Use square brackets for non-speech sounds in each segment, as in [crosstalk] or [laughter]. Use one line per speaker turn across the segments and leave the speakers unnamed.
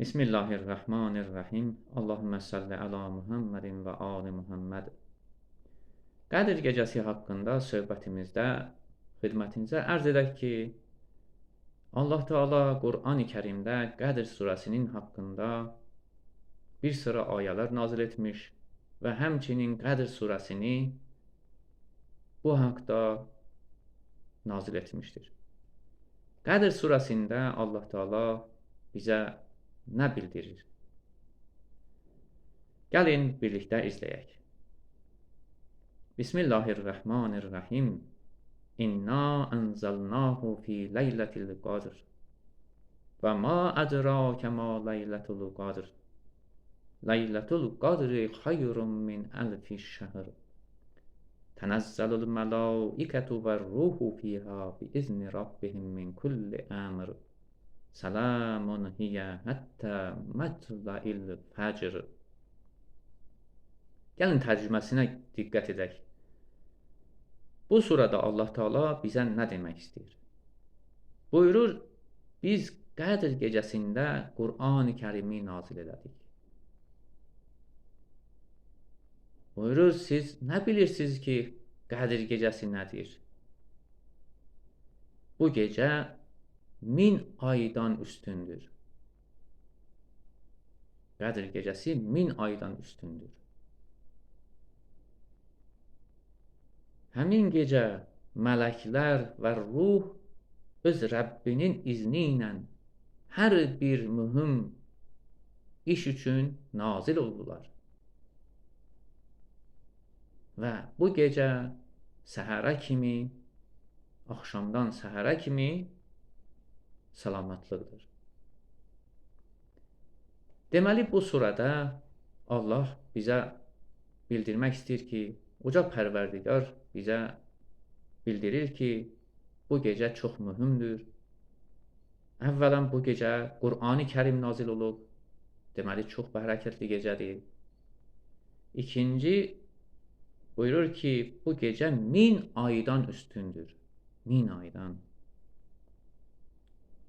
Bismillahirrahmanirrahim. Allahümme salli ala Muhammedin ve ali Muhammed. Qədir gecəsi haqqında söhbətimizdə xidmətinizə ərz edək ki, Allah Teala Qur'an-ı Kərimdə Qədr surəsinin haqqında bir sıra ayələr nazil etmiş və həmçinin Qədr surəsini bu haqda nazil etmişdir. Qədr surəsində Allah Teala bizə nə bildirir? Gəlin birlikdə izləyək. Bismillahirrahmanirrahim. İnna ənzəlnahu fi leylətil qadr. Və ma ədrakə ma leylətul qadr. Leylətul qadri xayrun min əlfi şəhr. Tənəzzəlul mələikətu və ruhu fiha bi izni rabbihim min kulli əmr. Selamun hiye həttə mətla'il fəcr. Gəlin tərcüməsinə diqqət edək. Bu surada Allah Taala bizə nə demək istəyir? Buyurur, biz Qədr gecəsində Qur'an-ı Kərimi nazil elədik. Buyurur, siz nə bilirsiniz ki, Qədr gecəsi nədir? Bu gecə min aydan üstündür. Qədir gecəsi min aydan üstündür. Həmin gecə mələklər və ruh öz Rəbbinin izni ilə hər bir mühüm iş üçün nazil oldular. Və bu gecə səhərə kimi, axşamdan səhərə kimi salamatlıqdır. Deməli bu surada Allah bizə bildirmək istəyir ki, uca Pərverdigar bizə bildirir ki, bu gecə çox mühümdür. Əvvələn bu gecə Qur'an-ı Kərim nazil olub. Deməli çox bərəkətli gecədir. İkinci buyurur ki, bu gecə min aydan üstündür. Min aydan.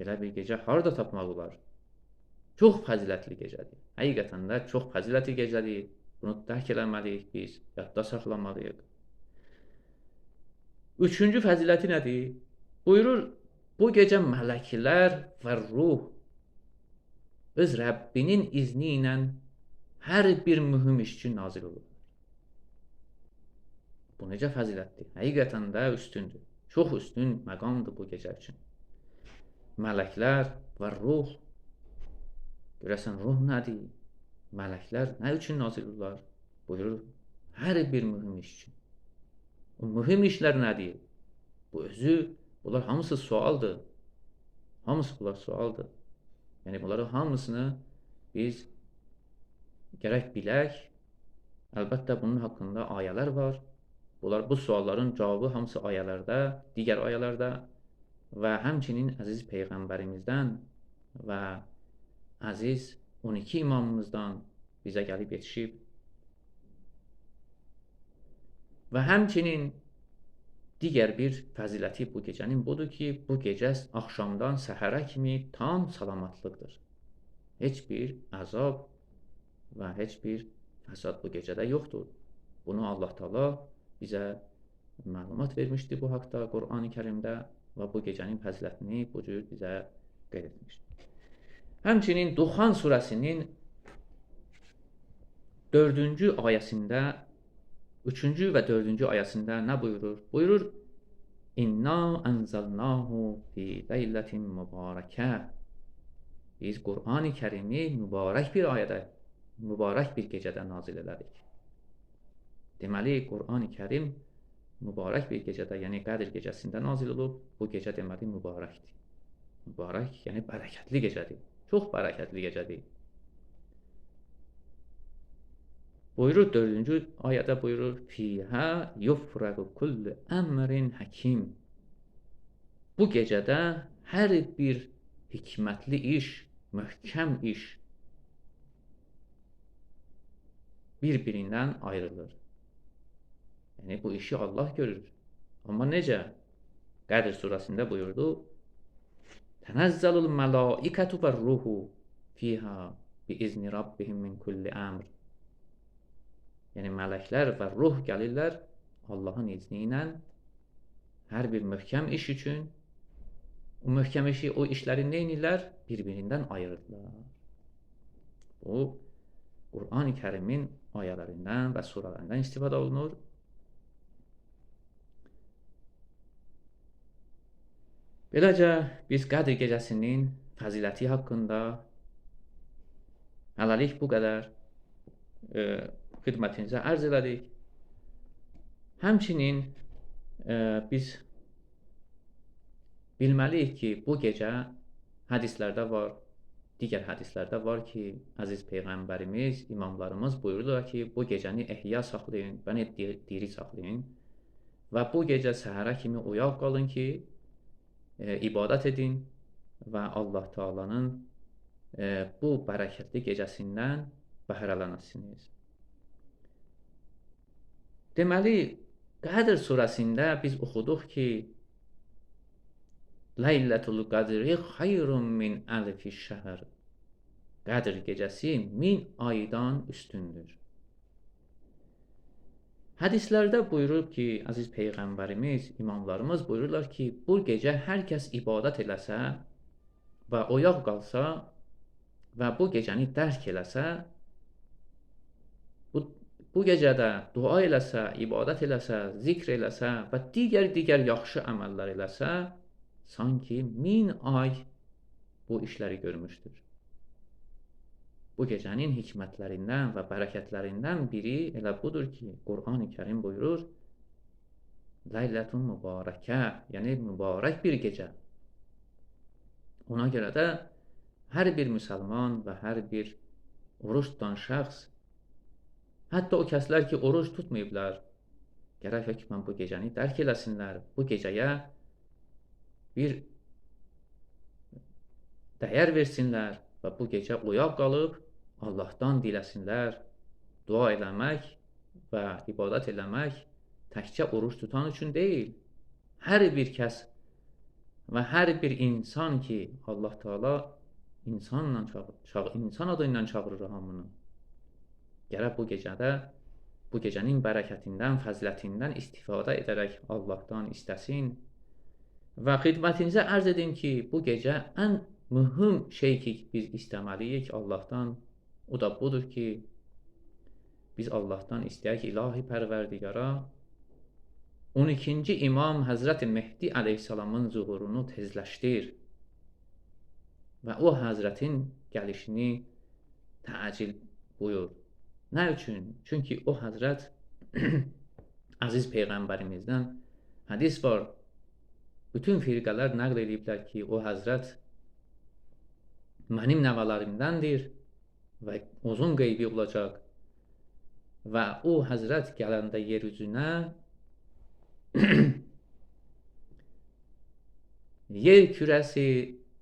Belə bir gecə harda tapmaq olar? Çox fəzilətli gecədir. Həqiqətən də çox fəzilətli gecədir. Bunu dərk eləməliyik biz, yadda saxlamalıyıq. Üçüncü fəziləti nədir? Buyurur, bu gecə mələklər və ruh öz Rəbbinin izni ilə hər bir mühüm iş üçün nazil olur. Bu necə fəzilətdir? Həqiqətən də üstündür. Çox üstün məqamdır bu gecə üçün mələklər və ruh. Görəsən ruh nədir? Mələklər nə üçün nazil olurlar? Buyurur, hər bir mühüm iş üçün. O mühüm işlər nədir? Bu özü, bunlar hamısı sualdır. Hamısı bunlar sualdır. Yəni bunların hamısını biz gərək bilək. Əlbəttə bunun haqqında ayələr var. Bunlar bu sualların cavabı hamısı ayələrdə, digər ayələrdə və həmçinin əziz Peyğəmbərimizdən və əziz 12 imamımızdan bizə gəlib yetişib. Və həmçinin digər bir fəziləti bu gecənin budur ki, bu gecə axşamdan səhərə kimi tam salamatlıqdır. Heç bir əzab və heç bir fəsad bu gecədə yoxdur. Bunu Allah Taala bizə məlumat vermişdi bu haqqda Qurani Kərimdə və bu gecənin fəzilətini bu cür bizə qeyd etmişdir. Həmçinin Duxan surəsinin 4-cü ayəsində 3-cü və 4-cü ayəsində nə buyurur? Buyurur: İnna ənzəlnahu fi leylətin mübarəkə. Biz Qur'an-ı Kərimi mübarək bir ayədə, mübarək bir gecədə nazil elədik. Deməli, Qur'an-ı Kərim mübarək bir gecədə, yəni Qədr gecəsində nazil olub. Bu gecə deməli mübarəkdir. Mübarək, yəni bərəkətli gecədir. Çox bərəkətli gecədir. Buyurur 4-cü ayədə buyurur: "Fihə yufraqu kullu əmrin həkim." Bu gecədə hər bir hikmətli iş, möhkəm iş bir-birindən ayrılır. Yani bu işi Allah görür. Ama necə? Qədr surəsində buyurdu: Tənəzzəlul mələikətu və ruhu fiha biizni rabbihim min kulli əmr. Yəni mələklər və ruh gəlirlər Allahın izni ilə hər bir möhkəm iş üçün o möhkəm işi, o işləri nə edirlər? Bir-birindən ayırırlar. Bu Qur'an-ı Kərimin ayələrindən və surələrindən istifadə olunur. Beləcə biz Qədr gecəsinin fəziləti haqqında hələlik bu qədər e, xidmətinizə ərz elədik. Həmçinin e, biz bilməliyik ki, bu gecə hədislərdə var, digər hədislərdə var ki, əziz peyğəmbərimiz, imamlarımız buyururlar ki, bu gecəni ehya saxlayın, bəni diri saxlayın və bu gecə səhərə kimi oyaq qalın ki, e, ibadət edin və Allah Taala'nın e, bu bərəkətli gecəsindən bəhrələnəsiniz. Deməli, Qədr surəsində biz oxuduq ki, Leylətul Qədri xayrun min əlfi şəhr. Qədr gecəsi min aydan üstündür. Hədislərdə buyurur ki, əziz peyğəmbərimiz, imamlarımız buyururlar ki, bu gecə hər kəs ibadət eləsə və oyaq qalsa və bu gecəni dərk eləsə, bu, bu gecədə dua eləsə, ibadət eləsə, zikr eləsə və digər-digər yaxşı əməllər eləsə, sanki min ay bu işləri görmüşdür. Bu gecənin hikmətlərindən və bərəkətlərindən biri elə budur ki, Qur'an-ı Kərim buyurur: Ləylətun mübarəkə, yəni mübarək bir gecə. Ona görə də hər bir müsəlman və hər bir oruç tutan şəxs, hətta o kəslər ki, oruç tutmayıblar, gərək hökmən bu gecəni dərk eləsinlər. Bu gecəyə bir dəyər versinlər və bu gecə oyaq qalıb Allahdan diləsinlər, dua eləmək və ibadət eləmək təkcə oruç tutan üçün deyil. Hər bir kəs və hər bir insan ki, Allah Taala insanla çağır, çağır, insan adı ilə çağırır hamını. Gərək bu gecədə bu gecənin bərəkətindən, fəzilətindən istifadə edərək Allahdan istəsin və xidmətinizə ərz edim ki, bu gecə ən mühüm şey ki, biz istəməliyik Allahdan, o da budur ki, biz Allahdan istəyək ilahi pərverdigara 12-ci imam Həzrəti Mehdi əleyhissalamın zuhurunu tezləşdir və o Həzrətin gəlişini təcil buyur. Nə üçün? Çünki o Həzrət [clears throat] əziz peyğəmbərimizdən hədis var. Bütün firqələr nəql ediblər ki, o Həzrət mənim nəvələrimdəndir və uzun qeybi olacaq. Və o Həzrət gələndə yer üzünə [clears throat] yer kürəsi,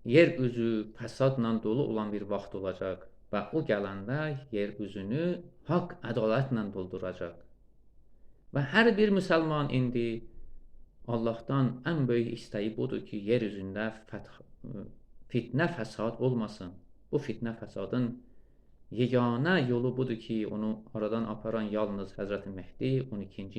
yer üzü fəsadla dolu olan bir vaxt olacaq və o gələndə yer üzünü haqq ədalətlə dolduracaq. Və hər bir müsəlman indi Allahdan ən böyük istəyi budur ki, yer üzündə fəth fitnə fəsad olmasın. Bu fitnə fəsadın yeganə yolu budur ki, onu aradan aparan yalnız Həzrəti Mehdi 12-ci